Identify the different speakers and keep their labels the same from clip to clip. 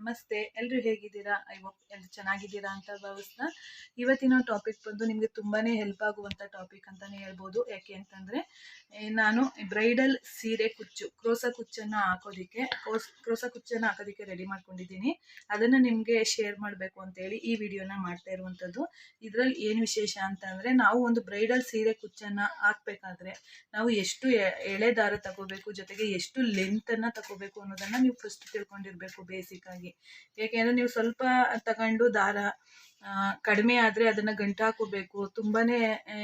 Speaker 1: ನಮಸ್ತೆ ಎಲ್ಲರೂ ಹೇಗಿದ್ದೀರಾ ಐ ಹೋಪ್ ಎಲ್ಲ ಚೆನ್ನಾಗಿದ್ದೀರಾ ಅಂತ ಭಾವಿಸ್ತಾ ಇವತ್ತಿನ ಟಾಪಿಕ್ ಬಂದು ನಿಮಗೆ ತುಂಬಾ ಹೆಲ್ಪ್ ಆಗುವಂಥ ಟಾಪಿಕ್ ಅಂತಾನೆ ಹೇಳ್ಬೋದು ಯಾಕೆ ಅಂತಂದರೆ ನಾನು ಬ್ರೈಡಲ್ ಸೀರೆ ಕುಚ್ಚು ಕ್ರೋಸ ಕುಚ್ಚನ್ನು ಹಾಕೋದಕ್ಕೆ ಕ್ರೋಸ್ ಕ್ರೋಸ ಕುಚ್ಚನ್ನು ಹಾಕೋದಕ್ಕೆ ರೆಡಿ ಮಾಡ್ಕೊಂಡಿದ್ದೀನಿ ಅದನ್ನು ನಿಮಗೆ ಶೇರ್ ಮಾಡಬೇಕು ಹೇಳಿ ಈ ವಿಡಿಯೋನ ಮಾಡ್ತಾ ಇರುವಂಥದ್ದು ಇದರಲ್ಲಿ ಏನು ವಿಶೇಷ ಅಂತಂದರೆ ನಾವು ಒಂದು ಬ್ರೈಡಲ್ ಸೀರೆ ಕುಚ್ಚನ್ನ ಹಾಕಬೇಕಾದ್ರೆ ನಾವು ಎಷ್ಟು ಎಳೆದಾರ ತಗೋಬೇಕು ಜೊತೆಗೆ ಎಷ್ಟು ಲೆಂತನ್ನು ತಗೋಬೇಕು ಅನ್ನೋದನ್ನ ನೀವು ಫಸ್ಟ್ ತಿಳ್ಕೊಂಡಿರಬೇಕು ಬೇಸಿಕ್ ಆಗಿ ಯಾಕೆಂದ್ರೆ ಯಾಕೆಂದ್ರೆ ನೀವು ಸ್ವಲ್ಪ ತಗೊಂಡು ದಾರ ಕಡಿಮೆ ಆದ್ರೆ ಅದನ್ನ ಗಂಟು ಹಾಕೋಬೇಕು ತುಂಬಾನೇ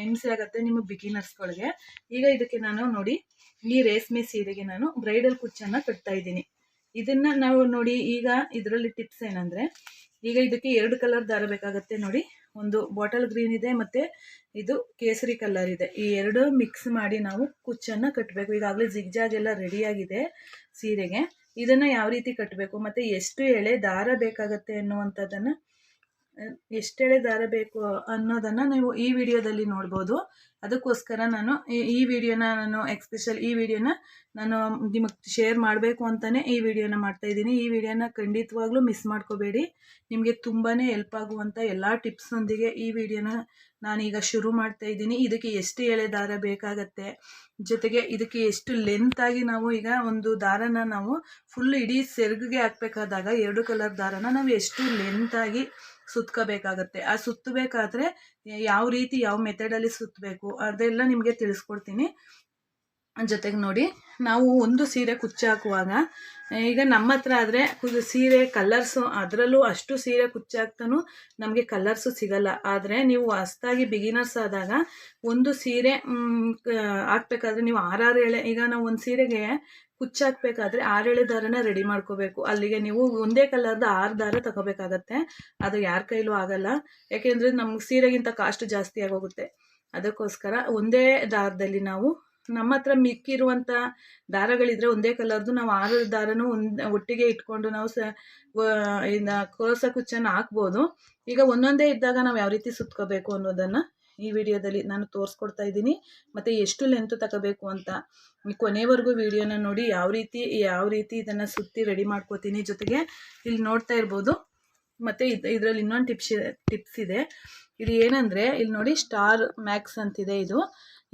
Speaker 1: ಹಿಂಸೆ ಆಗುತ್ತೆ ನಿಮ್ಮ ಬಿಗಿನರ್ಸ್ಗಳಿಗೆ ಈಗ ಇದಕ್ಕೆ ನಾನು ನೋಡಿ ಈ ರೇಷ್ಮೆ ಸೀರೆಗೆ ನಾನು ಬ್ರೈಡಲ್ ಕುಚ್ಚನ್ನ ಕಟ್ತಾ ಇದ್ದೀನಿ ಇದನ್ನ ನಾವು ನೋಡಿ ಈಗ ಇದರಲ್ಲಿ ಟಿಪ್ಸ್ ಏನಂದ್ರೆ ಈಗ ಇದಕ್ಕೆ ಎರಡು ಕಲರ್ ದಾರ ಬೇಕಾಗುತ್ತೆ ನೋಡಿ ಒಂದು ಬಾಟಲ್ ಗ್ರೀನ್ ಇದೆ ಮತ್ತೆ ಇದು ಕೇಸರಿ ಕಲರ್ ಇದೆ ಈ ಎರಡು ಮಿಕ್ಸ್ ಮಾಡಿ ನಾವು ಕುಚ್ಚನ್ನ ಕಟ್ಟಬೇಕು ಈಗಾಗಲೇ ಜಿಗ್ಜಾಗ್ ಎಲ್ಲ ರೆಡಿಯಾಗಿದೆ ಸೀರೆಗೆ ಇದನ್ನ ಯಾವ ರೀತಿ ಕಟ್ಟಬೇಕು ಮತ್ತೆ ಎಷ್ಟು ಎಳೆ ದಾರ ಬೇಕಾಗುತ್ತೆ ಅನ್ನುವಂಥದ್ದನ್ನು ಎಷ್ಟೆಳೆ ದಾರ ಬೇಕು ಅನ್ನೋದನ್ನು ನೀವು ಈ ವಿಡಿಯೋದಲ್ಲಿ ನೋಡ್ಬೋದು ಅದಕ್ಕೋಸ್ಕರ ನಾನು ಈ ವಿಡಿಯೋನ ನಾನು ಎಕ್ಸ್ಪೆಷಲ್ ಈ ವಿಡಿಯೋನ ನಾನು ನಿಮಗೆ ಶೇರ್ ಮಾಡಬೇಕು ಅಂತಲೇ ಈ ವಿಡಿಯೋನ ಮಾಡ್ತಾ ಇದ್ದೀನಿ ಈ ವಿಡಿಯೋನ ಖಂಡಿತವಾಗ್ಲೂ ಮಿಸ್ ಮಾಡ್ಕೋಬೇಡಿ ನಿಮಗೆ ತುಂಬಾ ಹೆಲ್ಪ್ ಆಗುವಂಥ ಎಲ್ಲ ಟಿಪ್ಸ್ನೊಂದಿಗೆ ಈ ವಿಡಿಯೋನ ನಾನೀಗ ಶುರು ಮಾಡ್ತಾ ಇದ್ದೀನಿ ಇದಕ್ಕೆ ಎಷ್ಟು ಎಳೆ ದಾರ ಬೇಕಾಗತ್ತೆ ಜೊತೆಗೆ ಇದಕ್ಕೆ ಎಷ್ಟು ಲೆಂತ್ ಆಗಿ ನಾವು ಈಗ ಒಂದು ದಾರನ ನಾವು ಫುಲ್ ಇಡೀ ಸೆರ್ಗಿಗೆ ಹಾಕ್ಬೇಕಾದಾಗ ಎರಡು ಕಲರ್ ದಾರನ ನಾವು ಎಷ್ಟು ಲೆಂತ್ ಆಗಿ ಸುತ್ಕೋಬೇಕಾಗತ್ತೆ ಆ ಸುತ್ತಬೇಕಾದ್ರೆ ಯಾವ ರೀತಿ ಯಾವ ಮೆಥಡಲ್ಲಿ ಸುತ್ತಬೇಕು ಅದೆಲ್ಲ ನಿಮಗೆ ತಿಳಿಸ್ಕೊಡ್ತೀನಿ ಜೊತೆಗೆ ನೋಡಿ ನಾವು ಒಂದು ಸೀರೆ ಕುಚ್ಚು ಹಾಕುವಾಗ ಈಗ ನಮ್ಮ ಹತ್ರ ಆದರೆ ಸೀರೆ ಕಲರ್ಸು ಅದರಲ್ಲೂ ಅಷ್ಟು ಸೀರೆ ಕುಚ್ಚಾಕ್ತಾನೂ ನಮಗೆ ಕಲರ್ಸು ಸಿಗಲ್ಲ ಆದರೆ ನೀವು ಹೊಸ್ದಾಗಿ ಬಿಗಿನರ್ಸ್ ಆದಾಗ ಒಂದು ಸೀರೆ ಹಾಕ್ಬೇಕಾದ್ರೆ ನೀವು ಆರಾರು ಎಳೆ ಈಗ ನಾವು ಒಂದು ಸೀರೆಗೆ ಹುಚ್ಚಾಕ್ಬೇಕಾದ್ರೆ ಆರೇಳೆ ದಾರನ ರೆಡಿ ಮಾಡ್ಕೋಬೇಕು ಅಲ್ಲಿಗೆ ನೀವು ಒಂದೇ ಕಲರ್ದ ಆರು ದಾರ ತಗೋಬೇಕಾಗತ್ತೆ ಅದು ಯಾರ ಕೈಲೂ ಆಗಲ್ಲ ಯಾಕೆಂದರೆ ನಮ್ಗೆ ಸೀರೆಗಿಂತ ಕಾಸ್ಟ್ ಜಾಸ್ತಿ ಆಗೋಗುತ್ತೆ ಅದಕ್ಕೋಸ್ಕರ ಒಂದೇ ದಾರದಲ್ಲಿ ನಾವು ನಮ್ಮ ಹತ್ರ ಮಿಕ್ಕಿರುವಂಥ ದಾರಗಳಿದ್ರೆ ಒಂದೇ ಕಲರ್ದು ನಾವು ಆರು ದಾರನೂ ಒಂದು ಒಟ್ಟಿಗೆ ಇಟ್ಕೊಂಡು ನಾವು ಸ ಕೋಸ ಕುಚ್ಚನ್ನು ಹಾಕ್ಬೋದು ಈಗ ಒಂದೊಂದೇ ಇದ್ದಾಗ ನಾವು ಯಾವ ರೀತಿ ಸುತ್ಕೋಬೇಕು ಅನ್ನೋದನ್ನು ಈ ವಿಡಿಯೋದಲ್ಲಿ ನಾನು ತೋರಿಸ್ಕೊಡ್ತಾ ಇದ್ದೀನಿ ಮತ್ತು ಎಷ್ಟು ಲೆಂತ್ ತಗೋಬೇಕು ಅಂತ ಕೊನೆವರೆಗೂ ವಿಡಿಯೋನ ನೋಡಿ ಯಾವ ರೀತಿ ಯಾವ ರೀತಿ ಇದನ್ನು ಸುತ್ತಿ ರೆಡಿ ಮಾಡ್ಕೋತೀನಿ ಜೊತೆಗೆ ಇಲ್ಲಿ ನೋಡ್ತಾ ಇರ್ಬೋದು ಮತ್ತು ಇದು ಇದರಲ್ಲಿ ಇನ್ನೊಂದು ಟಿಪ್ಸ್ ಟಿಪ್ಸ್ ಇದೆ ಇದು ಏನಂದರೆ ಇಲ್ಲಿ ನೋಡಿ ಸ್ಟಾರ್ ಮ್ಯಾಕ್ಸ್ ಅಂತಿದೆ ಇದು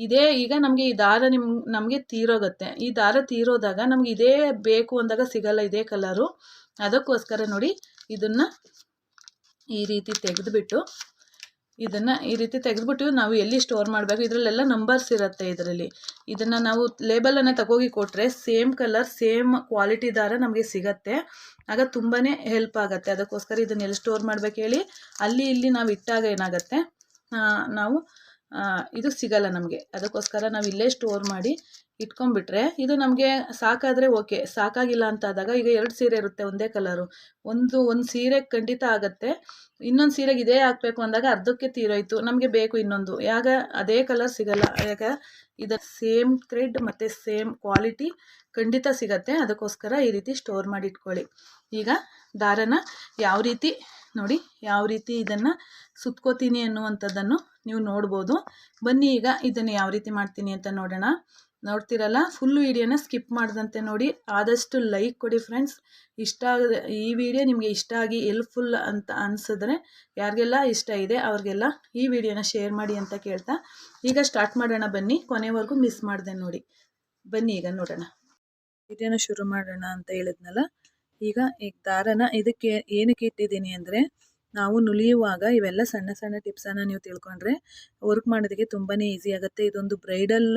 Speaker 1: ಇದೇ ಈಗ ನಮಗೆ ಈ ದಾರ ನಿಮ್ ನಮಗೆ ತೀರೋಗುತ್ತೆ ಈ ದಾರ ತೀರೋದಾಗ ನಮ್ಗೆ ಇದೇ ಬೇಕು ಅಂದಾಗ ಸಿಗಲ್ಲ ಇದೇ ಕಲರು ಅದಕ್ಕೋಸ್ಕರ ನೋಡಿ ಇದನ್ನು ಈ ರೀತಿ ತೆಗೆದುಬಿಟ್ಟು ಇದನ್ನು ಈ ರೀತಿ ತೆಗೆದ್ಬಿಟ್ಟು ನಾವು ಎಲ್ಲಿ ಸ್ಟೋರ್ ಮಾಡಬೇಕು ಇದರಲ್ಲೆಲ್ಲ ನಂಬರ್ಸ್ ಇರುತ್ತೆ ಇದರಲ್ಲಿ ಇದನ್ನು ನಾವು ಲೇಬಲನ್ನು ತಗೋಗಿ ಕೊಟ್ಟರೆ ಸೇಮ್ ಕಲರ್ ಸೇಮ್ ಕ್ವಾಲಿಟಿ ದಾರ ನಮಗೆ ಸಿಗತ್ತೆ ಆಗ ತುಂಬಾ ಹೆಲ್ಪ್ ಆಗುತ್ತೆ ಅದಕ್ಕೋಸ್ಕರ ಇದನ್ನೆಲ್ಲಿ ಸ್ಟೋರ್ ಮಾಡ್ಬೇಕು ಹೇಳಿ ಅಲ್ಲಿ ಇಲ್ಲಿ ನಾವು ಇಟ್ಟಾಗ ಏನಾಗುತ್ತೆ ನಾವು ಇದು ಸಿಗಲ್ಲ ನಮಗೆ ಅದಕ್ಕೋಸ್ಕರ ನಾವು ಇಲ್ಲೇ ಸ್ಟೋರ್ ಮಾಡಿ ಇಟ್ಕೊಂಡ್ಬಿಟ್ರೆ ಇದು ನಮಗೆ ಸಾಕಾದರೆ ಓಕೆ ಸಾಕಾಗಿಲ್ಲ ಅಂತಾದಾಗ ಈಗ ಎರಡು ಸೀರೆ ಇರುತ್ತೆ ಒಂದೇ ಕಲರು ಒಂದು ಒಂದು ಸೀರೆ ಖಂಡಿತ ಆಗುತ್ತೆ ಇನ್ನೊಂದು ಸೀರೆಗೆ ಇದೇ ಹಾಕಬೇಕು ಅಂದಾಗ ಅರ್ಧಕ್ಕೆ ತೀರೋಯ್ತು ನಮಗೆ ಬೇಕು ಇನ್ನೊಂದು ಯಾಗ ಅದೇ ಕಲರ್ ಸಿಗಲ್ಲ ಯಾಕ ಇದು ಸೇಮ್ ಥ್ರೆಡ್ ಮತ್ತು ಸೇಮ್ ಕ್ವಾಲಿಟಿ ಖಂಡಿತ ಸಿಗತ್ತೆ ಅದಕ್ಕೋಸ್ಕರ ಈ ರೀತಿ ಸ್ಟೋರ್ ಮಾಡಿ ಇಟ್ಕೊಳ್ಳಿ ಈಗ ದಾರನ ಯಾವ ರೀತಿ ನೋಡಿ ಯಾವ ರೀತಿ ಇದನ್ನು ಸುತ್ಕೋತೀನಿ ಅನ್ನುವಂಥದ್ದನ್ನು ನೀವು ನೋಡ್ಬೋದು ಬನ್ನಿ ಈಗ ಇದನ್ನು ಯಾವ ರೀತಿ ಮಾಡ್ತೀನಿ ಅಂತ ನೋಡೋಣ ನೋಡ್ತಿರಲ್ಲ ಫುಲ್ ವಿಡಿಯೋನ ಸ್ಕಿಪ್ ಮಾಡಿದಂತೆ ನೋಡಿ ಆದಷ್ಟು ಲೈಕ್ ಕೊಡಿ ಫ್ರೆಂಡ್ಸ್ ಇಷ್ಟ ಆಗದೆ ಈ ವಿಡಿಯೋ ನಿಮಗೆ ಇಷ್ಟ ಆಗಿ ಹೆಲ್ಪ್ಫುಲ್ ಅಂತ ಅನಿಸಿದ್ರೆ ಯಾರಿಗೆಲ್ಲ ಇಷ್ಟ ಇದೆ ಅವ್ರಿಗೆಲ್ಲ ಈ ವಿಡಿಯೋನ ಶೇರ್ ಮಾಡಿ ಅಂತ ಕೇಳ್ತಾ ಈಗ ಸ್ಟಾರ್ಟ್ ಮಾಡೋಣ ಬನ್ನಿ ಕೊನೆವರೆಗೂ ಮಿಸ್ ಮಾಡಿದೆ ನೋಡಿ ಬನ್ನಿ ಈಗ ನೋಡೋಣ ವಿಡಿಯೋನ ಶುರು ಮಾಡೋಣ ಅಂತ ಹೇಳಿದ್ನಲ್ಲ ಈಗ ಈ ದಾರನ ಇದಕ್ಕೆ ಏನಕ್ಕೆ ಇಟ್ಟಿದ್ದೀನಿ ಅಂದರೆ ನಾವು ನುಲಿಯುವಾಗ ಇವೆಲ್ಲ ಸಣ್ಣ ಸಣ್ಣ ಟಿಪ್ಸನ್ನು ನೀವು ತಿಳ್ಕೊಂಡ್ರೆ ವರ್ಕ್ ಮಾಡೋದಕ್ಕೆ ತುಂಬಾ ಈಸಿ ಆಗುತ್ತೆ ಇದೊಂದು ಬ್ರೈಡಲ್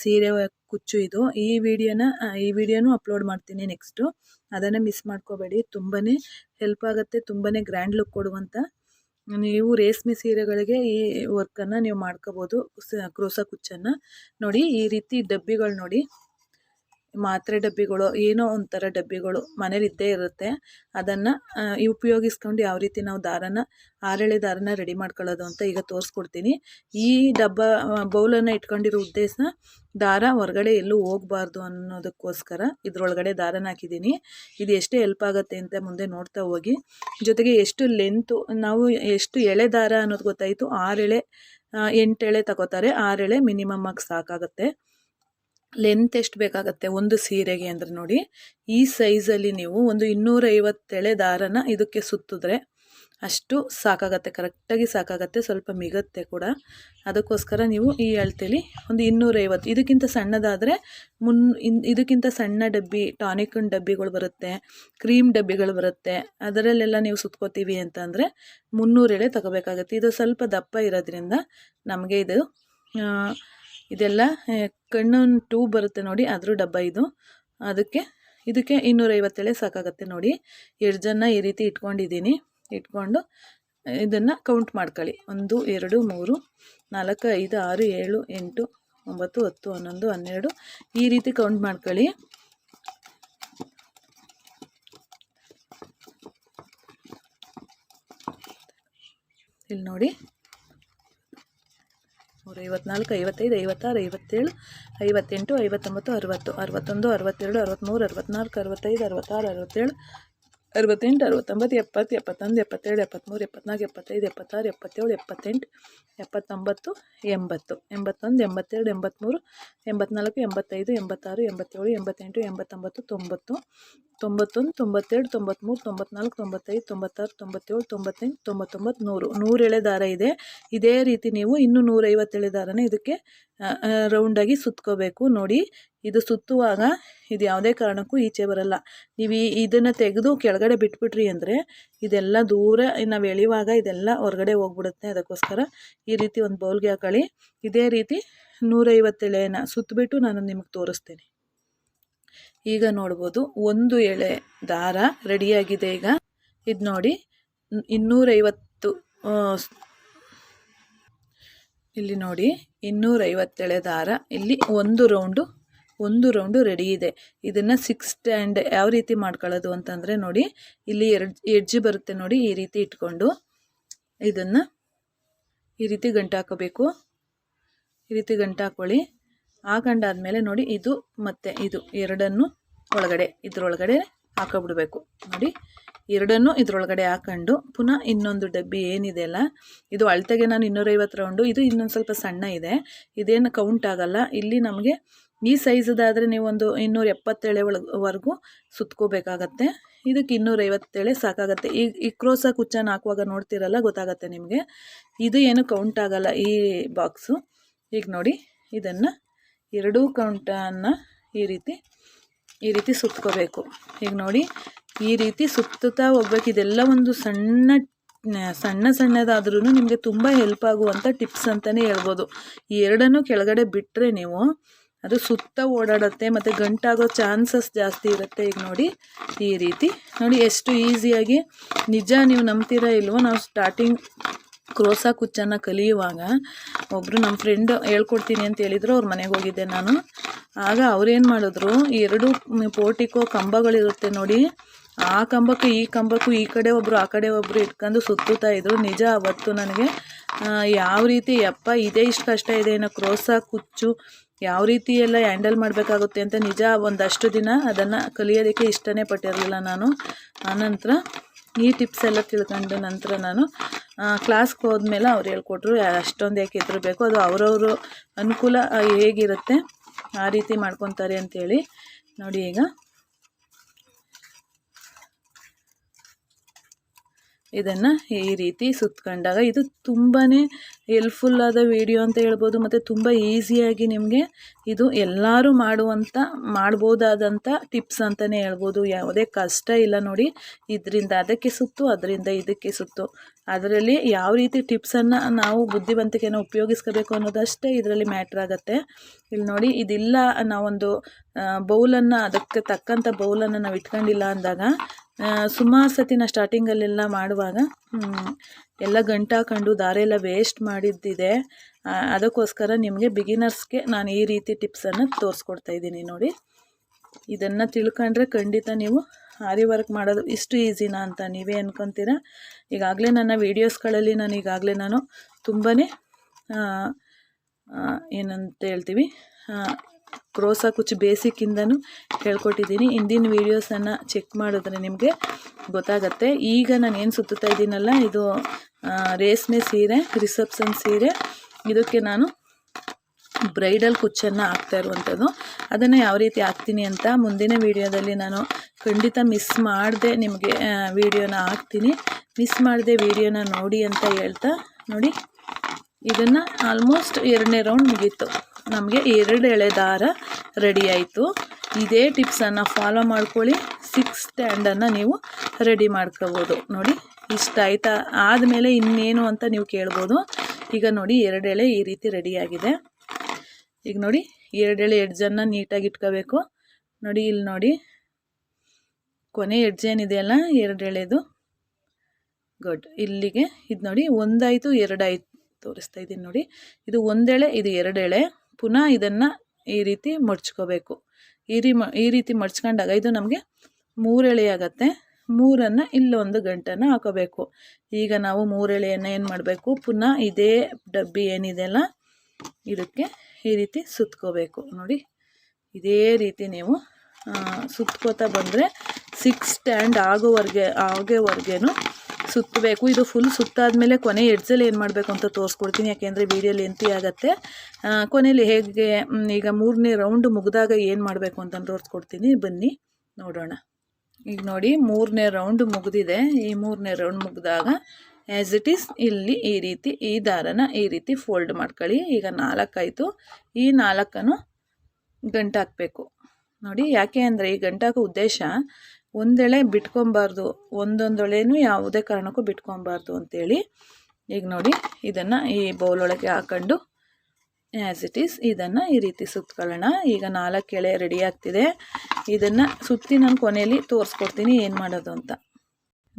Speaker 1: ಸೀರೆ ಕುಚ್ಚು ಇದು ಈ ವಿಡಿಯೋನ ಈ ವಿಡಿಯೋನೂ ಅಪ್ಲೋಡ್ ಮಾಡ್ತೀನಿ ನೆಕ್ಸ್ಟು ಅದನ್ನು ಮಿಸ್ ಮಾಡ್ಕೋಬೇಡಿ ತುಂಬಾ ಹೆಲ್ಪ್ ಆಗುತ್ತೆ ತುಂಬಾ ಗ್ರ್ಯಾಂಡ್ ಲುಕ್ ಕೊಡುವಂಥ ನೀವು ರೇಷ್ಮೆ ಸೀರೆಗಳಿಗೆ ಈ ವರ್ಕನ್ನು ನೀವು ಮಾಡ್ಕೋಬೋದು ಕ್ರೋಸಾ ಕುಚ್ಚನ್ನು ನೋಡಿ ಈ ರೀತಿ ಡಬ್ಬಿಗಳು ನೋಡಿ ಮಾತ್ರೆ ಡಬ್ಬಿಗಳು ಏನೋ ಒಂಥರ ಡಬ್ಬಿಗಳು ಮನೇಲಿದ್ದೇ ಇರುತ್ತೆ ಅದನ್ನು ಉಪಯೋಗಿಸ್ಕೊಂಡು ಯಾವ ರೀತಿ ನಾವು ದಾರನ ಆರಳೆ ದಾರನ ರೆಡಿ ಮಾಡ್ಕೊಳ್ಳೋದು ಅಂತ ಈಗ ತೋರಿಸ್ಕೊಡ್ತೀನಿ ಈ ಡಬ್ಬ ಬೌಲನ್ನು ಇಟ್ಕೊಂಡಿರೋ ಉದ್ದೇಶ ದಾರ ಹೊರಗಡೆ ಎಲ್ಲೂ ಹೋಗಬಾರ್ದು ಅನ್ನೋದಕ್ಕೋಸ್ಕರ ಇದರೊಳಗಡೆ ದಾರನ ಹಾಕಿದ್ದೀನಿ ಇದು ಎಷ್ಟು ಹೆಲ್ಪ್ ಆಗುತ್ತೆ ಅಂತ ಮುಂದೆ ನೋಡ್ತಾ ಹೋಗಿ ಜೊತೆಗೆ ಎಷ್ಟು ಲೆಂತು ನಾವು ಎಷ್ಟು ಎಳೆ ದಾರ ಅನ್ನೋದು ಗೊತ್ತಾಯಿತು ಆರೆಳೆ ಎಂಟೆಳೆ ತಗೋತಾರೆ ಆರೆಳೆ ಮಿನಿಮಮ್ ಆಗಿ ಸಾಕಾಗುತ್ತೆ ಲೆಂತ್ ಎಷ್ಟು ಬೇಕಾಗುತ್ತೆ ಒಂದು ಸೀರೆಗೆ ಅಂದರೆ ನೋಡಿ ಈ ಸೈಜಲ್ಲಿ ನೀವು ಒಂದು ಇನ್ನೂರೈವತ್ತೆಳೆ ದಾರನ ಇದಕ್ಕೆ ಸುತ್ತಿದ್ರೆ ಅಷ್ಟು ಸಾಕಾಗತ್ತೆ ಕರೆಕ್ಟಾಗಿ ಸಾಕಾಗತ್ತೆ ಸ್ವಲ್ಪ ಮಿಗತ್ತೆ ಕೂಡ ಅದಕ್ಕೋಸ್ಕರ ನೀವು ಈ ಅಳ್ತೇಲಿ ಒಂದು ಇನ್ನೂರೈವತ್ತು ಇದಕ್ಕಿಂತ ಸಣ್ಣದಾದರೆ ಮುನ್ ಇನ್ ಇದಕ್ಕಿಂತ ಸಣ್ಣ ಡಬ್ಬಿ ಟಾನಿಕನ್ ಡಬ್ಬಿಗಳು ಬರುತ್ತೆ ಕ್ರೀಮ್ ಡಬ್ಬಿಗಳು ಬರುತ್ತೆ ಅದರಲ್ಲೆಲ್ಲ ನೀವು ಸುತ್ಕೋತೀವಿ ಅಂತಂದರೆ ಮುನ್ನೂರೆಳೆ ತಗೋಬೇಕಾಗತ್ತೆ ಇದು ಸ್ವಲ್ಪ ದಪ್ಪ ಇರೋದ್ರಿಂದ ನಮಗೆ ಇದು ಇದೆಲ್ಲ ಕಣ್ಣೊಂದು ಟೂ ಬರುತ್ತೆ ನೋಡಿ ಅದ್ರ ಡಬ್ಬ ಇದು ಅದಕ್ಕೆ ಇದಕ್ಕೆ ಇನ್ನೂರೈವತ್ತೇಳೆ ಸಾಕಾಗತ್ತೆ ನೋಡಿ ಎರಡು ಜನ ಈ ರೀತಿ ಇಟ್ಕೊಂಡಿದ್ದೀನಿ ಇಟ್ಕೊಂಡು ಇದನ್ನು ಕೌಂಟ್ ಮಾಡ್ಕೊಳ್ಳಿ ಒಂದು ಎರಡು ಮೂರು ನಾಲ್ಕು ಐದು ಆರು ಏಳು ಎಂಟು ಒಂಬತ್ತು ಹತ್ತು ಹನ್ನೊಂದು ಹನ್ನೆರಡು ಈ ರೀತಿ ಕೌಂಟ್ ಮಾಡ್ಕೊಳ್ಳಿ ಇಲ್ಲಿ ನೋಡಿ ಮೂರು ಐವತ್ನಾಲ್ಕು ಐವತ್ತೈದು ಐವತ್ತಾರು ಐವತ್ತೇಳು ಐವತ್ತೆಂಟು ಐವತ್ತೊಂಬತ್ತು ಅರುವತ್ತು ಅರವತ್ತೊಂದು ಅರವತ್ತೆರಡು ಅರವತ್ತ್ಮೂರು ಅರವತ್ತ್ನಾಲ್ಕು ಅರವತ್ತೈದು ಅರವತ್ತಾರು ಅರವತ್ತೇಳು ಅರವತ್ತೆಂಟು ಅರವತ್ತೊಂಬತ್ತು ಎಪ್ಪತ್ತು ಎಪ್ಪತ್ತೊಂದು ಎಪ್ಪತ್ತೇಳು ಎಪ್ಪತ್ತ್ಮೂರು ಎಪ್ಪತ್ನಾಲ್ಕು ಎಪ್ಪತ್ತೈದು ಎಪ್ಪತ್ತಾರು ಎಪ್ಪತ್ತೇಳು ಎಪ್ಪತ್ತೆಂಟು ಎಪ್ಪತ್ತೊಂಬತ್ತು ಎಂಬತ್ತು ಎಂಬತ್ತೊಂದು ಎಂಬತ್ತೆರಡು ಎಂಬತ್ತ್ಮೂರು ಎಂಬತ್ನಾಲ್ಕು ಎಂಬತ್ತೈದು ಎಂಬತ್ತಾರು ಎಂಬತ್ತೇಳು ಎಂಬತ್ತೆಂಟು ಎಂಬತ್ತೊಂಬತ್ತು ತೊಂಬತ್ತು ತೊಂಬತ್ತೊಂದು ತೊಂಬತ್ತೆರಡು ತೊಂಬತ್ತ್ಮೂರು ತೊಂಬತ್ನಾಲ್ಕು ತೊಂಬತ್ತೈದು ತೊಂಬತ್ತಾರು ತೊಂಬತ್ತೇಳು ತೊಂಬತ್ತೆಂಟು ತೊಂಬತ್ತೊಂಬತ್ತು ನೂರು ನೂರೆಳೆ ದಾರ ಇದೆ ಇದೇ ರೀತಿ ನೀವು ಇನ್ನೂ ನೂರೈವತ್ತೆಳೆ ದಾರನೇ ಇದಕ್ಕೆ ರೌಂಡಾಗಿ ಸುತ್ಕೋಬೇಕು ನೋಡಿ ಇದು ಸುತ್ತುವಾಗ ಇದು ಯಾವುದೇ ಕಾರಣಕ್ಕೂ ಈಚೆ ಬರಲ್ಲ ನೀವು ಈ ಇದನ್ನು ತೆಗೆದು ಕೆಳಗಡೆ ಬಿಟ್ಬಿಟ್ರಿ ಅಂದರೆ ಇದೆಲ್ಲ ದೂರ ನಾವು ಎಳೆಯುವಾಗ ಇದೆಲ್ಲ ಹೊರಗಡೆ ಹೋಗ್ಬಿಡುತ್ತೆ ಅದಕ್ಕೋಸ್ಕರ ಈ ರೀತಿ ಒಂದು ಬೌಲ್ಗೆ ಹಾಕೊಳ್ಳಿ ಇದೇ ರೀತಿ ನೂರೈವತ್ತು ಎಳೆಯನ್ನು ಸುತ್ತಬಿಟ್ಟು ನಾನು ನಿಮಗೆ ತೋರಿಸ್ತೀನಿ ಈಗ ನೋಡ್ಬೋದು ಒಂದು ಎಳೆ ದಾರ ರೆಡಿಯಾಗಿದೆ ಈಗ ಇದು ನೋಡಿ ಇನ್ನೂರೈವತ್ತು ಇಲ್ಲಿ ನೋಡಿ ಇನ್ನೂರೈವತ್ತೆಳೆ ದಾರ ಇಲ್ಲಿ ಒಂದು ರೌಂಡು ಒಂದು ರೌಂಡು ರೆಡಿ ಇದೆ ಇದನ್ನು ಸಿಕ್ಸ್ ಸ್ಟ್ಯಾಂಡ್ ಯಾವ ರೀತಿ ಮಾಡ್ಕೊಳ್ಳೋದು ಅಂತಂದರೆ ನೋಡಿ ಇಲ್ಲಿ ಎರಡು ಎಡ್ಜ್ ಬರುತ್ತೆ ನೋಡಿ ಈ ರೀತಿ ಇಟ್ಕೊಂಡು ಇದನ್ನು ಈ ರೀತಿ ಗಂಟು ಹಾಕೋಬೇಕು ಈ ರೀತಿ ಗಂಟು ಹಾಕ್ಕೊಳ್ಳಿ ಹಾಕೊಂಡಾದ್ಮೇಲೆ ನೋಡಿ ಇದು ಮತ್ತೆ ಇದು ಎರಡನ್ನು ಒಳಗಡೆ ಇದರೊಳಗಡೆ ಹಾಕೋಬಿಡ್ಬೇಕು ನೋಡಿ ಎರಡನ್ನು ಇದರೊಳಗಡೆ ಹಾಕೊಂಡು ಪುನಃ ಇನ್ನೊಂದು ಡಬ್ಬಿ ಏನಿದೆಯಲ್ಲ ಇದು ಅಳತೆಗೆ ನಾನು ಇನ್ನೂರೈವತ್ತು ರೌಂಡು ಇದು ಇನ್ನೊಂದು ಸ್ವಲ್ಪ ಸಣ್ಣ ಇದೆ ಇದೇನು ಕೌಂಟ್ ಆಗಲ್ಲ ಇಲ್ಲಿ ನಮಗೆ ಈ ಸೈಜದಾದರೆ ನೀವೊಂದು ಇನ್ನೂರ ಎಪ್ಪತ್ತೇಳೆ ಒಳವರೆಗೂ ಸುತ್ಕೋಬೇಕಾಗತ್ತೆ ಇದಕ್ಕೆ ಇನ್ನೂರೈವತ್ತೇಳೆ ಸಾಕಾಗತ್ತೆ ಈ ಈ ಕ್ರೋಸ ಕುಚ್ಚನ್ನು ಹಾಕುವಾಗ ನೋಡ್ತಿರಲ್ಲ ಗೊತ್ತಾಗತ್ತೆ ನಿಮಗೆ ಇದು ಏನು ಕೌಂಟ್ ಆಗಲ್ಲ ಈ ಬಾಕ್ಸು ಈಗ ನೋಡಿ ಇದನ್ನು ಎರಡೂ ಕೌಂಟನ್ನು ಈ ರೀತಿ ಈ ರೀತಿ ಸುತ್ಕೋಬೇಕು ಈಗ ನೋಡಿ ಈ ರೀತಿ ಸುತ್ತುತ್ತಾ ಹೋಗ್ಬೇಕು ಇದೆಲ್ಲ ಒಂದು ಸಣ್ಣ ಸಣ್ಣ ಸಣ್ಣದಾದ್ರೂ ನಿಮಗೆ ತುಂಬ ಹೆಲ್ಪ್ ಆಗುವಂಥ ಟಿಪ್ಸ್ ಅಂತಲೇ ಹೇಳ್ಬೋದು ಈ ಎರಡನ್ನೂ ಕೆಳಗಡೆ ಬಿಟ್ಟರೆ ನೀವು ಅದು ಸುತ್ತ ಓಡಾಡುತ್ತೆ ಮತ್ತು ಗಂಟಾಗೋ ಚಾನ್ಸಸ್ ಜಾಸ್ತಿ ಇರುತ್ತೆ ಈಗ ನೋಡಿ ಈ ರೀತಿ ನೋಡಿ ಎಷ್ಟು ಈಸಿಯಾಗಿ ನಿಜ ನೀವು ನಂಬ್ತೀರಾ ಇಲ್ವೋ ನಾವು ಸ್ಟಾರ್ಟಿಂಗ್ ಕ್ರೋಸಾ ಕುಚ್ಚನ್ನು ಕಲಿಯುವಾಗ ಒಬ್ಬರು ನಮ್ಮ ಫ್ರೆಂಡ್ ಹೇಳ್ಕೊಡ್ತೀನಿ ಅಂತ ಹೇಳಿದ್ರು ಅವ್ರ ಮನೆಗೆ ಹೋಗಿದ್ದೆ ನಾನು ಆಗ ಅವ್ರೇನು ಮಾಡಿದ್ರು ಎರಡು ಪೋರ್ಟಿಕೋ ಕಂಬಗಳಿರುತ್ತೆ ನೋಡಿ ಆ ಕಂಬಕ್ಕೂ ಈ ಕಂಬಕ್ಕೂ ಈ ಕಡೆ ಒಬ್ಬರು ಆ ಕಡೆ ಒಬ್ಬರು ಇಟ್ಕೊಂಡು ಸುತ್ತುತ್ತಾ ಇದ್ರು ನಿಜ ಅವತ್ತು ನನಗೆ ಯಾವ ರೀತಿ ಅಪ್ಪ ಇದೇ ಇಷ್ಟು ಕಷ್ಟ ಇದೆ ಏನೋ ಕ್ರೋಸಾ ಕುಚ್ಚು ಯಾವ ರೀತಿ ಎಲ್ಲ ಹ್ಯಾಂಡಲ್ ಮಾಡಬೇಕಾಗುತ್ತೆ ಅಂತ ನಿಜ ಒಂದಷ್ಟು ದಿನ ಅದನ್ನು ಕಲಿಯೋದಕ್ಕೆ ಇಷ್ಟನೇ ಪಟ್ಟಿರಲಿಲ್ಲ ನಾನು ಆನಂತರ ಈ ಟಿಪ್ಸ್ ಎಲ್ಲ ತಿಳ್ಕೊಂಡ ನಂತರ ನಾನು ಕ್ಲಾಸ್ಗೆ ಹೋದ್ಮೇಲೆ ಅವ್ರು ಹೇಳ್ಕೊಟ್ರು ಅಷ್ಟೊಂದು ಯಾಕೆ ಇದ್ರು ಬೇಕು ಅದು ಅವರವರು ಅನುಕೂಲ ಹೇಗಿರುತ್ತೆ ಆ ರೀತಿ ಮಾಡ್ಕೊತಾರೆ ಅಂಥೇಳಿ ನೋಡಿ ಈಗ ಇದನ್ನು ಈ ರೀತಿ ಸುತ್ಕೊಂಡಾಗ ಇದು ತುಂಬಾ ಹೆಲ್ಪ್ಫುಲ್ ಆದ ವಿಡಿಯೋ ಅಂತ ಹೇಳ್ಬೋದು ಮತ್ತು ತುಂಬ ಈಸಿಯಾಗಿ ನಿಮಗೆ ಇದು ಎಲ್ಲರೂ ಮಾಡುವಂಥ ಮಾಡ್ಬೋದಾದಂಥ ಟಿಪ್ಸ್ ಅಂತಲೇ ಹೇಳ್ಬೋದು ಯಾವುದೇ ಕಷ್ಟ ಇಲ್ಲ ನೋಡಿ ಇದರಿಂದ ಅದಕ್ಕೆ ಸುತ್ತು ಅದರಿಂದ ಇದಕ್ಕೆ ಸುತ್ತು ಅದರಲ್ಲಿ ಯಾವ ರೀತಿ ಟಿಪ್ಸನ್ನು ನಾವು ಬುದ್ಧಿವಂತಿಕೆಯನ್ನು ಉಪಯೋಗಿಸ್ಕೋಬೇಕು ಅನ್ನೋದಷ್ಟೇ ಇದರಲ್ಲಿ ಮ್ಯಾಟ್ರ್ ಆಗುತ್ತೆ ಇಲ್ಲಿ ನೋಡಿ ಇದಿಲ್ಲ ನಾವೊಂದು ಬೌಲನ್ನು ಅದಕ್ಕೆ ತಕ್ಕಂಥ ಬೌಲನ್ನು ನಾವು ಇಟ್ಕೊಂಡಿಲ್ಲ ಅಂದಾಗ ಸುಮಾರು ಸತಿ ನಾ ಸ್ಟಾರ್ಟಿಂಗಲ್ಲೆಲ್ಲ ಮಾಡುವಾಗ ಎಲ್ಲ ಗಂಟು ಹಾಕೊಂಡು ದಾರ ಎಲ್ಲ ವೇಸ್ಟ್ ಮಾಡಿದ್ದಿದೆ ಅದಕ್ಕೋಸ್ಕರ ನಿಮಗೆ ಬಿಗಿನರ್ಸ್ಗೆ ನಾನು ಈ ರೀತಿ ಟಿಪ್ಸನ್ನು ತೋರಿಸ್ಕೊಡ್ತಾ ಇದ್ದೀನಿ ನೋಡಿ ಇದನ್ನು ತಿಳ್ಕೊಂಡ್ರೆ ಖಂಡಿತ ನೀವು ಆರಿ ವರ್ಕ್ ಮಾಡೋದು ಇಷ್ಟು ಈಸಿನಾ ಅಂತ ನೀವೇ ಅನ್ಕೊತೀರಾ ಈಗಾಗಲೇ ನನ್ನ ವೀಡಿಯೋಸ್ಗಳಲ್ಲಿ ನಾನು ಈಗಾಗಲೇ ನಾನು ತುಂಬಾ ಏನಂತ ಹೇಳ್ತೀವಿ ಕ್ರೋಸಾ ಕುಚ್ಚು ಬೇಸಿಕ್ಕಿಂದನೂ ಹೇಳ್ಕೊಟ್ಟಿದ್ದೀನಿ ಹಿಂದಿನ ವೀಡಿಯೋಸನ್ನು ಚೆಕ್ ಮಾಡಿದ್ರೆ ನಿಮಗೆ ಗೊತ್ತಾಗತ್ತೆ ಈಗ ನಾನು ಏನು ಸುತ್ತುತ್ತಾ ಇದ್ದೀನಲ್ಲ ಇದು ರೇಷ್ಮೆ ಸೀರೆ ರಿಸೆಪ್ಷನ್ ಸೀರೆ ಇದಕ್ಕೆ ನಾನು ಬ್ರೈಡಲ್ ಕುಚ್ಚನ್ನು ಹಾಕ್ತಾ ಇರುವಂಥದ್ದು ಅದನ್ನು ಯಾವ ರೀತಿ ಹಾಕ್ತೀನಿ ಅಂತ ಮುಂದಿನ ವಿಡಿಯೋದಲ್ಲಿ ನಾನು ಖಂಡಿತ ಮಿಸ್ ಮಾಡದೆ ನಿಮಗೆ ವಿಡಿಯೋನ ಹಾಕ್ತೀನಿ ಮಿಸ್ ಮಾಡದೆ ವಿಡಿಯೋನ ನೋಡಿ ಅಂತ ಹೇಳ್ತಾ ನೋಡಿ ಇದನ್ನು ಆಲ್ಮೋಸ್ಟ್ ಎರಡನೇ ರೌಂಡ್ ಮುಗೀತು ನಮಗೆ ಎರಡು ಎಳೆ ದಾರ ರೆಡಿ ಆಯಿತು ಇದೇ ಟಿಪ್ಸನ್ನು ಫಾಲೋ ಮಾಡ್ಕೊಳ್ಳಿ ಸಿಕ್ಸ್ ಸ್ಟ್ಯಾಂಡನ್ನು ನೀವು ರೆಡಿ ಮಾಡ್ಕೋಬೋದು ನೋಡಿ ಇಷ್ಟ ಆಯಿತಾ ಆದಮೇಲೆ ಇನ್ನೇನು ಅಂತ ನೀವು ಕೇಳ್ಬೋದು ಈಗ ನೋಡಿ ಎರಡು ಎಳೆ ಈ ರೀತಿ ರೆಡಿಯಾಗಿದೆ ಈಗ ನೋಡಿ ಎರಡು ಎಳೆ ಎಡ್ಜನ್ನು ನೀಟಾಗಿ ಇಟ್ಕೋಬೇಕು ನೋಡಿ ಇಲ್ಲಿ ನೋಡಿ ಕೊನೆ ಎಡ್ಜ್ ಏನಿದೆಯಲ್ಲ ಎರಡು ಎಳೆದು ಗುಡ್ ಇಲ್ಲಿಗೆ ಇದು ನೋಡಿ ಒಂದಾಯಿತು ಎರಡಾಯ್ತು ತೋರಿಸ್ತಾ ಇದ್ದೀನಿ ನೋಡಿ ಇದು ಒಂದೆಳೆ ಇದು ಎರಡೆಳೆ ಪುನಃ ಇದನ್ನು ಈ ರೀತಿ ಮಡ್ಚ್ಕೋಬೇಕು ಈ ರೀ ಈ ರೀತಿ ಮಡ್ಚ್ಕೊಂಡಾಗ ಇದು ನಮಗೆ ಮೂರೆಳೆ ಆಗತ್ತೆ ಮೂರನ್ನು ಇಲ್ಲೊಂದು ಗಂಟನ್ನು ಹಾಕೋಬೇಕು ಈಗ ನಾವು ಮೂರೆಳೆಯನ್ನು ಏನು ಮಾಡಬೇಕು ಪುನಃ ಇದೇ ಡಬ್ಬಿ ಏನಿದೆಯಲ್ಲ ಇದಕ್ಕೆ ಈ ರೀತಿ ಸುತ್ಕೋಬೇಕು ನೋಡಿ ಇದೇ ರೀತಿ ನೀವು ಸುತ್ಕೋತಾ ಬಂದರೆ ಸಿಕ್ಸ್ ಸ್ಟ್ಯಾಂಡ್ ಆಗೋವರೆಗೆ ಆಗೋವರೆಗೇನು ಸುತ್ತಬೇಕು ಇದು ಫುಲ್ ಸುತ್ತಾದಮೇಲೆ ಕೊನೆ ಎಡ್ಸಲ್ಲಿ ಏನು ಮಾಡಬೇಕು ಅಂತ ತೋರಿಸ್ಕೊಡ್ತೀನಿ ಯಾಕೆಂದರೆ ವಿಡಿಯೋ ಲೆಂತಿ ಆಗುತ್ತೆ ಕೊನೆಯಲ್ಲಿ ಹೇಗೆ ಈಗ ಮೂರನೇ ರೌಂಡ್ ಮುಗಿದಾಗ ಏನು ಮಾಡಬೇಕು ಅಂತ ತೋರಿಸ್ಕೊಡ್ತೀನಿ ಬನ್ನಿ ನೋಡೋಣ ಈಗ ನೋಡಿ ಮೂರನೇ ರೌಂಡ್ ಮುಗಿದಿದೆ ಈ ಮೂರನೇ ರೌಂಡ್ ಮುಗಿದಾಗ ಆ್ಯಸ್ ಇಟ್ ಈಸ್ ಇಲ್ಲಿ ಈ ರೀತಿ ಈ ದಾರನ ಈ ರೀತಿ ಫೋಲ್ಡ್ ಮಾಡ್ಕೊಳ್ಳಿ ಈಗ ನಾಲ್ಕಾಯಿತು ಈ ನಾಲ್ಕನ್ನು ಗಂಟಾಕಬೇಕು ನೋಡಿ ಯಾಕೆ ಅಂದರೆ ಈ ಗಂಟಾಕೋ ಉದ್ದೇಶ ಒಂದೆಳೆ ಬಿಟ್ಕೊಬಾರ್ದು ಒಂದೊಂದೊಳೆನೂ ಯಾವುದೇ ಕಾರಣಕ್ಕೂ ಬಿಟ್ಕೊಬಾರ್ದು ಅಂತೇಳಿ ಈಗ ನೋಡಿ ಇದನ್ನು ಈ ಬೌಲೊಳಗೆ ಹಾಕೊಂಡು ಆ್ಯಸ್ ಇಟ್ ಈಸ್ ಇದನ್ನು ಈ ರೀತಿ ಸುತ್ತಕೊಳ್ಳೋಣ ಈಗ ನಾಲ್ಕು ಎಳೆ ರೆಡಿ ಆಗ್ತಿದೆ ಇದನ್ನು ಸುತ್ತಿ ನಾನು ಕೊನೆಯಲ್ಲಿ ತೋರಿಸ್ಕೊಡ್ತೀನಿ ಏನು ಮಾಡೋದು ಅಂತ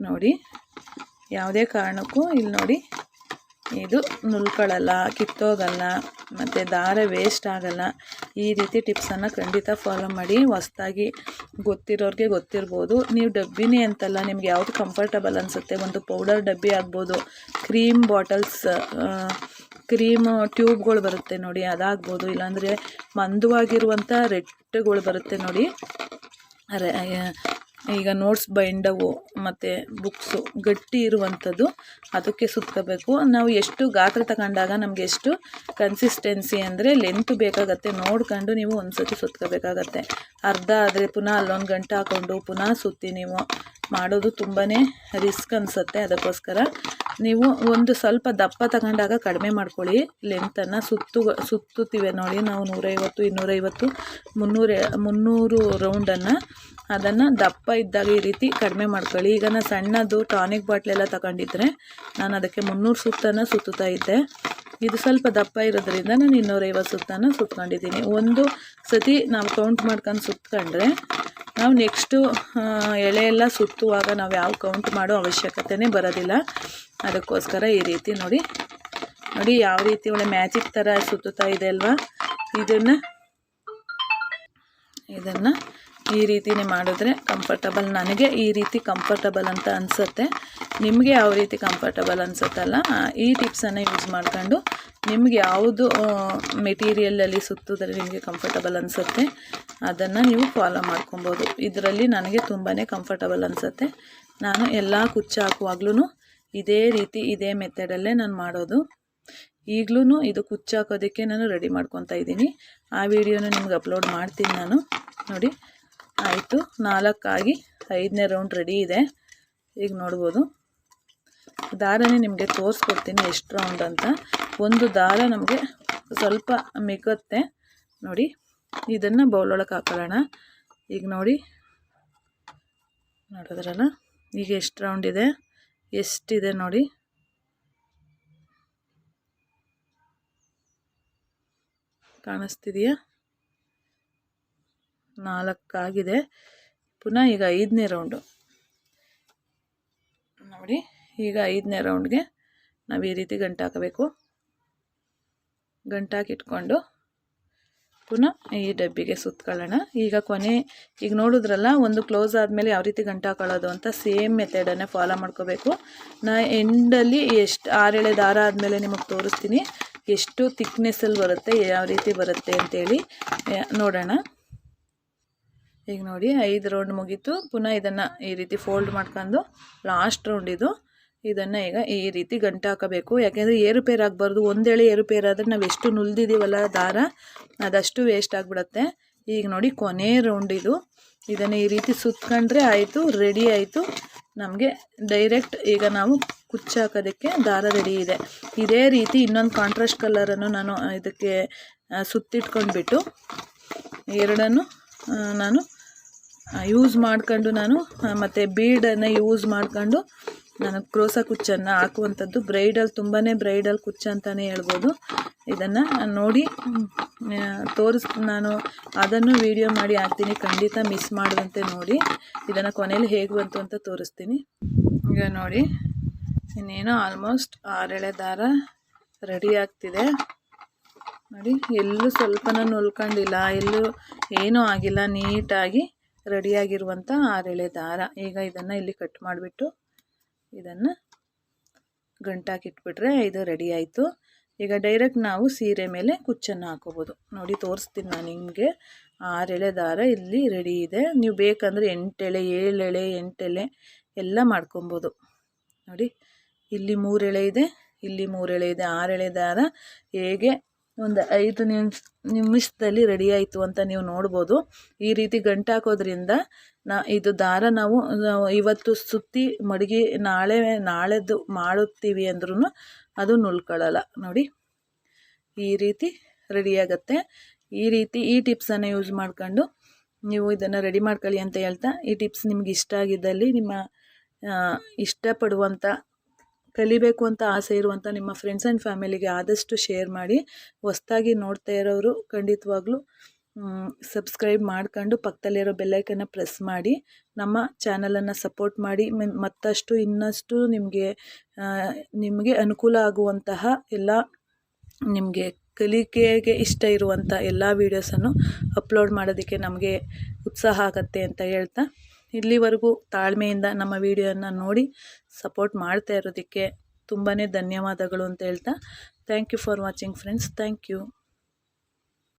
Speaker 1: ನೋಡಿ ಯಾವುದೇ ಕಾರಣಕ್ಕೂ ಇಲ್ಲಿ ನೋಡಿ ಇದು ನುಲ್ಕೊಳ್ಳಲ್ಲ ಕಿತ್ತೋಗಲ್ಲ ಮತ್ತು ದಾರ ವೇಸ್ಟ್ ಆಗಲ್ಲ ಈ ರೀತಿ ಟಿಪ್ಸನ್ನು ಖಂಡಿತ ಫಾಲೋ ಮಾಡಿ ಹೊಸ್ದಾಗಿ ಗೊತ್ತಿರೋರಿಗೆ ಗೊತ್ತಿರ್ಬೋದು ನೀವು ಡಬ್ಬಿನೇ ಅಂತಲ್ಲ ನಿಮ್ಗೆ ಯಾವುದು ಕಂಫರ್ಟಬಲ್ ಅನಿಸುತ್ತೆ ಒಂದು ಪೌಡರ್ ಡಬ್ಬಿ ಆಗ್ಬೋದು ಕ್ರೀಮ್ ಬಾಟಲ್ಸ್ ಕ್ರೀಮ್ ಟ್ಯೂಬ್ಗಳು ಬರುತ್ತೆ ನೋಡಿ ಅದಾಗ್ಬೋದು ಇಲ್ಲಾಂದರೆ ಮಂದವಾಗಿರುವಂಥ ರೆಟ್ಟುಗಳು ಬರುತ್ತೆ ನೋಡಿ ಈಗ ನೋಟ್ಸ್ ಬೈಂಡವು ಮತ್ತು ಬುಕ್ಸು ಗಟ್ಟಿ ಇರುವಂಥದ್ದು ಅದಕ್ಕೆ ಸುತ್ಕೋಬೇಕು ನಾವು ಎಷ್ಟು ಗಾತ್ರ ತಗೊಂಡಾಗ ನಮಗೆ ಎಷ್ಟು ಕನ್ಸಿಸ್ಟೆನ್ಸಿ ಅಂದರೆ ಲೆಂತ್ ಬೇಕಾಗತ್ತೆ ನೋಡ್ಕೊಂಡು ನೀವು ಒಂದು ಸತಿ ಸುತ್ಕೋಬೇಕಾಗತ್ತೆ ಅರ್ಧ ಆದರೆ ಪುನಃ ಅಲ್ಲೊಂದು ಗಂಟೆ ಹಾಕ್ಕೊಂಡು ಪುನಃ ಸುತ್ತಿ ನೀವು ಮಾಡೋದು ತುಂಬಾ ರಿಸ್ಕ್ ಅನಿಸುತ್ತೆ ಅದಕ್ಕೋಸ್ಕರ ನೀವು ಒಂದು ಸ್ವಲ್ಪ ದಪ್ಪ ತಗೊಂಡಾಗ ಕಡಿಮೆ ಮಾಡ್ಕೊಳ್ಳಿ ಲೆಂತನ್ನು ಸುತ್ತು ಸುತ್ತುತ್ತೀವಿ ನೋಡಿ ನಾವು ನೂರೈವತ್ತು ಇನ್ನೂರೈವತ್ತು ಮುನ್ನೂರ ಮುನ್ನೂರು ರೌಂಡನ್ನು ಅದನ್ನು ದಪ್ಪ ಇದ್ದಾಗ ಈ ರೀತಿ ಕಡಿಮೆ ಮಾಡ್ಕೊಳ್ಳಿ ಈಗ ನಾನು ಸಣ್ಣದು ಟಾನಿಕ್ ಬಾಟ್ಲೆಲ್ಲ ತಗೊಂಡಿದ್ರೆ ನಾನು ಅದಕ್ಕೆ ಮುನ್ನೂರು ಸುತ್ತನ್ನು ಸುತ್ತುತ್ತಾ ಇದ್ದೆ ಇದು ಸ್ವಲ್ಪ ದಪ್ಪ ಇರೋದ್ರಿಂದ ನಾನು ಇನ್ನೂರೈವತ್ತು ಸುತ್ತನ್ನು ಸುತ್ಕೊಂಡಿದ್ದೀನಿ ಒಂದು ಸತಿ ನಾವು ಕೌಂಟ್ ಮಾಡ್ಕೊಂಡು ಸುತ್ತಕೊಂಡ್ರೆ ನಾವು ನೆಕ್ಸ್ಟು ಎಳೆಯೆಲ್ಲ ಸುತ್ತುವಾಗ ನಾವು ಯಾವ ಕೌಂಟ್ ಮಾಡೋ ಅವಶ್ಯಕತೆನೇ ಬರೋದಿಲ್ಲ ಅದಕ್ಕೋಸ್ಕರ ಈ ರೀತಿ ನೋಡಿ ನೋಡಿ ಯಾವ ರೀತಿ ಒಳ್ಳೆ ಮ್ಯಾಜಿಕ್ ಥರ ಸುತ್ತುತ್ತಾ ಇದೆ ಅಲ್ವಾ ಇದನ್ನು ಇದನ್ನು ಈ ರೀತಿನೇ ಮಾಡಿದ್ರೆ ಕಂಫರ್ಟಬಲ್ ನನಗೆ ಈ ರೀತಿ ಕಂಫರ್ಟಬಲ್ ಅಂತ ಅನಿಸುತ್ತೆ ನಿಮಗೆ ಯಾವ ರೀತಿ ಕಂಫರ್ಟಬಲ್ ಅನಿಸುತ್ತಲ್ಲ ಈ ಟಿಪ್ಸನ್ನು ಯೂಸ್ ಮಾಡ್ಕೊಂಡು ನಿಮ್ಗೆ ಯಾವುದು ಮೆಟೀರಿಯಲಲ್ಲಿ ಸುತ್ತಿದ್ರೆ ನಿಮಗೆ ಕಂಫರ್ಟಬಲ್ ಅನಿಸುತ್ತೆ ಅದನ್ನು ನೀವು ಫಾಲೋ ಮಾಡ್ಕೊಬೋದು ಇದರಲ್ಲಿ ನನಗೆ ತುಂಬಾ ಕಂಫರ್ಟಬಲ್ ಅನಿಸುತ್ತೆ ನಾನು ಎಲ್ಲ ಕುಚ್ಚು ಹಾಕುವಾಗ್ಲೂ ಇದೇ ರೀತಿ ಇದೇ ಮೆಥಡಲ್ಲೇ ನಾನು ಮಾಡೋದು ಈಗಲೂ ಇದು ಕುಚ್ಚಾಕೋದಕ್ಕೆ ನಾನು ರೆಡಿ ಮಾಡ್ಕೊತಾ ಇದ್ದೀನಿ ಆ ವಿಡಿಯೋನ ನಿಮ್ಗೆ ಅಪ್ಲೋಡ್ ಮಾಡ್ತೀನಿ ನಾನು ನೋಡಿ ಆಯಿತು ನಾಲ್ಕಾಗಿ ಐದನೇ ರೌಂಡ್ ರೆಡಿ ಇದೆ ಈಗ ನೋಡ್ಬೋದು ದಾರನೇ ನಿಮಗೆ ತೋರಿಸ್ಕೊಡ್ತೀನಿ ಎಷ್ಟು ರೌಂಡ್ ಅಂತ ಒಂದು ದಾರ ನಮಗೆ ಸ್ವಲ್ಪ ಮಿಗತ್ತೆ ನೋಡಿ ಇದನ್ನು ಬೌಲೊಳಗೆ ಹಾಕೊಳ್ಳೋಣ ಈಗ ನೋಡಿ ನೋಡಿದ್ರಲ್ಲ ಈಗ ಎಷ್ಟು ರೌಂಡ್ ಇದೆ ಎಷ್ಟಿದೆ ನೋಡಿ ಕಾಣಿಸ್ತಿದೆಯಾ ನಾಲ್ಕಾಗಿದೆ ಪುನಃ ಈಗ ಐದನೇ ರೌಂಡು ನೋಡಿ ಈಗ ಐದನೇ ರೌಂಡ್ಗೆ ನಾವು ಈ ರೀತಿ ಗಂಟು ಹಾಕಬೇಕು ಗಂಟು ಹಾಕಿಟ್ಕೊಂಡು ಪುನಃ ಈ ಡಬ್ಬಿಗೆ ಸುತ್ತಕೊಳ್ಳೋಣ ಈಗ ಕೊನೆ ಈಗ ನೋಡಿದ್ರಲ್ಲ ಒಂದು ಕ್ಲೋಸ್ ಆದಮೇಲೆ ಯಾವ ರೀತಿ ಗಂಟು ಹಾಕೊಳ್ಳೋದು ಅಂತ ಸೇಮ್ ಮೆಥಡನ್ನೇ ಫಾಲೋ ಮಾಡ್ಕೋಬೇಕು ನಾ ಎಂಡಲ್ಲಿ ಎಷ್ಟು ಆರೇಳೆ ದಾರ ಆದಮೇಲೆ ನಿಮಗೆ ತೋರಿಸ್ತೀನಿ ಎಷ್ಟು ತಿಕ್ನೆಸ್ಸಲ್ಲಿ ಬರುತ್ತೆ ಯಾವ ರೀತಿ ಬರುತ್ತೆ ಅಂತೇಳಿ ನೋಡೋಣ ಈಗ ನೋಡಿ ಐದು ರೌಂಡ್ ಮುಗೀತು ಪುನಃ ಇದನ್ನು ಈ ರೀತಿ ಫೋಲ್ಡ್ ಮಾಡ್ಕೊಂಡು ಲಾಸ್ಟ್ ರೌಂಡ್ ಇದು ಇದನ್ನು ಈಗ ಈ ರೀತಿ ಗಂಟು ಹಾಕಬೇಕು ಯಾಕೆಂದರೆ ಏರುಪೇರು ಆಗಬಾರ್ದು ಒಂದೇಳೆ ಏರುಪೇರು ಆದರೆ ನಾವು ಎಷ್ಟು ನುಲ್ದಿದ್ದೀವಲ್ಲ ದಾರ ಅದಷ್ಟು ವೇಸ್ಟ್ ಆಗಿಬಿಡತ್ತೆ ಈಗ ನೋಡಿ ಕೊನೆ ರೌಂಡ್ ಇದು ಇದನ್ನು ಈ ರೀತಿ ಸುತ್ತಕೊಂಡ್ರೆ ಆಯಿತು ರೆಡಿ ಆಯಿತು ನಮಗೆ ಡೈರೆಕ್ಟ್ ಈಗ ನಾವು ಕುಚ್ಚು ಹಾಕೋದಕ್ಕೆ ದಾರ ರೆಡಿ ಇದೆ ಇದೇ ರೀತಿ ಇನ್ನೊಂದು ಕಾಂಟ್ರಾಸ್ಟ್ ಕಲರನ್ನು ನಾನು ಇದಕ್ಕೆ ಸುತ್ತಿಟ್ಕೊಂಡ್ಬಿಟ್ಟು ಎರಡನ್ನು ನಾನು ಯೂಸ್ ಮಾಡ್ಕೊಂಡು ನಾನು ಮತ್ತು ಬೀಡನ್ನು ಯೂಸ್ ಮಾಡಿಕೊಂಡು ನಾನು ಕ್ರೋಸ ಕುಚ್ಚನ್ನು ಹಾಕುವಂಥದ್ದು ಬ್ರೈಡಲ್ ತುಂಬಾ ಬ್ರೈಡಲ್ ಕುಚ್ಚ ಅಂತಲೇ ಹೇಳ್ಬೋದು ಇದನ್ನು ನೋಡಿ ತೋರಿಸ್ ನಾನು ಅದನ್ನು ವಿಡಿಯೋ ಮಾಡಿ ಹಾಕ್ತೀನಿ ಖಂಡಿತ ಮಿಸ್ ಮಾಡುವಂತೆ ನೋಡಿ ಇದನ್ನು ಕೊನೆಯಲ್ಲಿ ಹೇಗೆ ಬಂತು ಅಂತ ತೋರಿಸ್ತೀನಿ ಈಗ ನೋಡಿ ಇನ್ನೇನು ಆಲ್ಮೋಸ್ಟ್ ಆರೆಳೆ ದಾರ ರೆಡಿ ಆಗ್ತಿದೆ ನೋಡಿ ಎಲ್ಲೂ ಸ್ವಲ್ಪನೂ ನುಲ್ಕೊಂಡಿಲ್ಲ ಎಲ್ಲೂ ಏನೂ ಆಗಿಲ್ಲ ನೀಟಾಗಿ ರೆಡಿಯಾಗಿರುವಂಥ ಆರೆಳೆ ದಾರ ಈಗ ಇದನ್ನು ಇಲ್ಲಿ ಕಟ್ ಮಾಡಿಬಿಟ್ಟು ಇದನ್ನು ಗಂಟಾಕಿಟ್ಬಿಟ್ರೆ ಇದು ರೆಡಿ ಆಯಿತು ಈಗ ಡೈರೆಕ್ಟ್ ನಾವು ಸೀರೆ ಮೇಲೆ ಕುಚ್ಚನ್ನು ಹಾಕೋಬೋದು ನೋಡಿ ತೋರಿಸ್ತೀನಿ ನಾನು ನಿಮಗೆ ಆರೆಳೆ ದಾರ ಇಲ್ಲಿ ರೆಡಿ ಇದೆ ನೀವು ಬೇಕಂದರೆ ಎಂಟೆಳೆ ಏಳೆಳೆ ಎಂಟೆಳೆ ಎಲ್ಲ ಮಾಡ್ಕೊಬೋದು ನೋಡಿ ಇಲ್ಲಿ ಮೂರೆಳೆ ಇದೆ ಇಲ್ಲಿ ಮೂರೆಳೆ ಇದೆ ಆರೆಳೆ ದಾರ ಹೇಗೆ ಒಂದು ಐದು ನಿಮಿಷದಲ್ಲಿ ರೆಡಿ ಆಯಿತು ಅಂತ ನೀವು ನೋಡ್ಬೋದು ಈ ರೀತಿ ಗಂಟು ಹಾಕೋದ್ರಿಂದ ನಾ ಇದು ದಾರ ನಾವು ಇವತ್ತು ಸುತ್ತಿ ಮಡಗಿ ನಾಳೆ ನಾಳೆದು ಮಾಡುತ್ತೀವಿ ಅಂದ್ರೂ ಅದು ನುಲ್ಕೊಳ್ಳಲ್ಲ ನೋಡಿ ಈ ರೀತಿ ರೆಡಿಯಾಗತ್ತೆ ಈ ರೀತಿ ಈ ಟಿಪ್ಸನ್ನು ಯೂಸ್ ಮಾಡ್ಕೊಂಡು ನೀವು ಇದನ್ನು ರೆಡಿ ಮಾಡ್ಕೊಳ್ಳಿ ಅಂತ ಹೇಳ್ತಾ ಈ ಟಿಪ್ಸ್ ನಿಮ್ಗೆ ಇಷ್ಟ ಆಗಿದ್ದಲ್ಲಿ ನಿಮ್ಮ ಇಷ್ಟಪಡುವಂಥ ಕಲಿಬೇಕು ಅಂತ ಆಸೆ ಇರುವಂಥ ನಿಮ್ಮ ಫ್ರೆಂಡ್ಸ್ ಆ್ಯಂಡ್ ಫ್ಯಾಮಿಲಿಗೆ ಆದಷ್ಟು ಶೇರ್ ಮಾಡಿ ಹೊಸ್ದಾಗಿ ನೋಡ್ತಾ ಇರೋರು ಖಂಡಿತವಾಗ್ಲೂ ಸಬ್ಸ್ಕ್ರೈಬ್ ಮಾಡ್ಕೊಂಡು ಪಕ್ಕದಲ್ಲಿರೋ ಬೆಲ್ಲೈಕನ್ನು ಪ್ರೆಸ್ ಮಾಡಿ ನಮ್ಮ ಚಾನಲನ್ನು ಸಪೋರ್ಟ್ ಮಾಡಿ ಮತ್ತಷ್ಟು ಇನ್ನಷ್ಟು ನಿಮಗೆ ನಿಮಗೆ ಅನುಕೂಲ ಆಗುವಂತಹ ಎಲ್ಲ ನಿಮಗೆ ಕಲಿಕೆಗೆ ಇಷ್ಟ ಇರುವಂಥ ಎಲ್ಲ ವೀಡಿಯೋಸನ್ನು ಅಪ್ಲೋಡ್ ಮಾಡೋದಕ್ಕೆ ನಮಗೆ ಉತ್ಸಾಹ ಆಗತ್ತೆ ಅಂತ ಹೇಳ್ತಾ ಇಲ್ಲಿವರೆಗೂ ತಾಳ್ಮೆಯಿಂದ ನಮ್ಮ ವಿಡಿಯೋನ ನೋಡಿ ಸಪೋರ್ಟ್ ಮಾಡ್ತಾ ಇರೋದಕ್ಕೆ ತುಂಬಾ ಧನ್ಯವಾದಗಳು ಅಂತ ಹೇಳ್ತಾ thank you for watching friends thank you